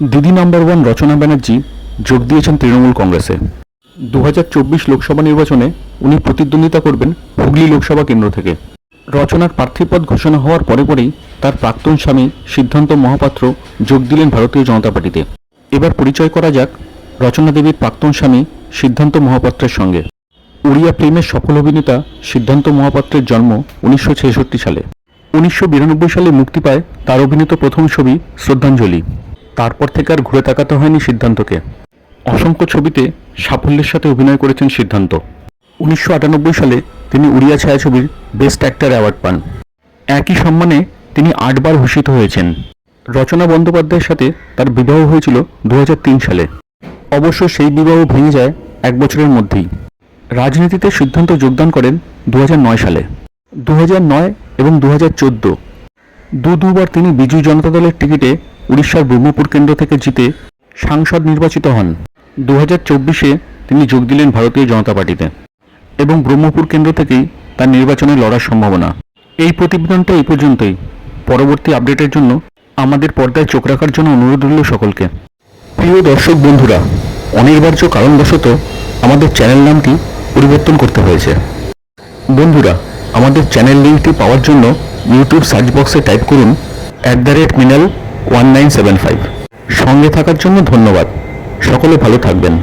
দিদি number one রচনা ব্যানার্জি যোগ দিয়েছেন তৃণমূল কংগ্রেসে। দু হাজার চব্বিশ লোকসভা নির্বাচনে উনি প্রতিদ্বন্দ্বিতা করবেন হুগলি লোকসভা কেন্দ্র থেকে। রচনার প্রার্থীপদ ঘোষণা হওয়ার পরে পরেই তার প্রাক্তন স্বামী সিদ্ধান্ত মহাপাত্র যোগ দিলেন ভারতীয় জনতা পার্টিতে। এবার পরিচয় করা যাক রচনা দেবীর প্রাক্তন স্বামী সিদ্ধান্ত মহাপাত্রের সঙ্গে। উড়িয়া প্রেমের সফল অভিনেতা সিদ্ধান্ত মহাপাত্রের জন্ম উনিশশো ছেষট্টি সালে। উনিশশো বিরানব্বই সালে মুক্তি পায় তার অভিনীত প্রথম ছবি শ্রদ্ধাঞ্জলি। তারপর থেকে আর ঘুরে তাকাতে হয়নি সিদ্ধান্তকে। অসংখ্য ছবিতে সাফল্যের সাথে অভিনয় করেছেন সিদ্ধান্ত। উনিশশো আটানব্বই সালে তিনি উড়িয়া ছায়াছবির বেস্ট অ্যাক্টর অ্যাওয়ার্ড পান। একই সম্মানে তিনি আটবার ভূষিত হয়েছেন। রচনা বন্দ্যোপাধ্যায়ের সাথে তার বিবাহ হয়েছিল দু হাজার তিন সালে। অবশ্য সেই বিবাহ ভেঙে যায় এক বছরের মধ্যেই। রাজনীতিতে সিদ্ধান্ত যোগদান করেন দু হাজার নয় সালে। দু হাজার নয় এবং দু দু দুবার তিনি বিজু জনতা দলের টিকিটে উড়িষ্যার ব্রহ্মপুর কেন্দ্র থেকে জিতে সাংসদ নির্বাচিত হন। দু হাজার চব্বিশে তিনি যোগ দিলেন ভারতীয় জনতা পার্টিতে এবং ব্রহ্মপুর কেন্দ্র থেকেই তার নির্বাচনে লড়ার সম্ভাবনা। এই প্রতিবেদনটা এই পর্যন্তই। পরবর্তী আপডেটের জন্য আমাদের পর্দায় চোখ রাখার জন্য অনুরোধ রইল সকলকে। প্রিয় দর্শক বন্ধুরা অনিবার্য কারণবশত আমাদের চ্যানেল নামটি পরিবর্তন করতে হয়েছে। বন্ধুরা, আমাদের চ্যানেল লিঙ্কটি পাওয়ার জন্য ইউটিউব সার্চ বক্সে টাইপ করুন at the rate Minal one nine seven five. সঙ্গে থাকার জন্য ধন্যবাদ। সকলে ভালো থাকবেন।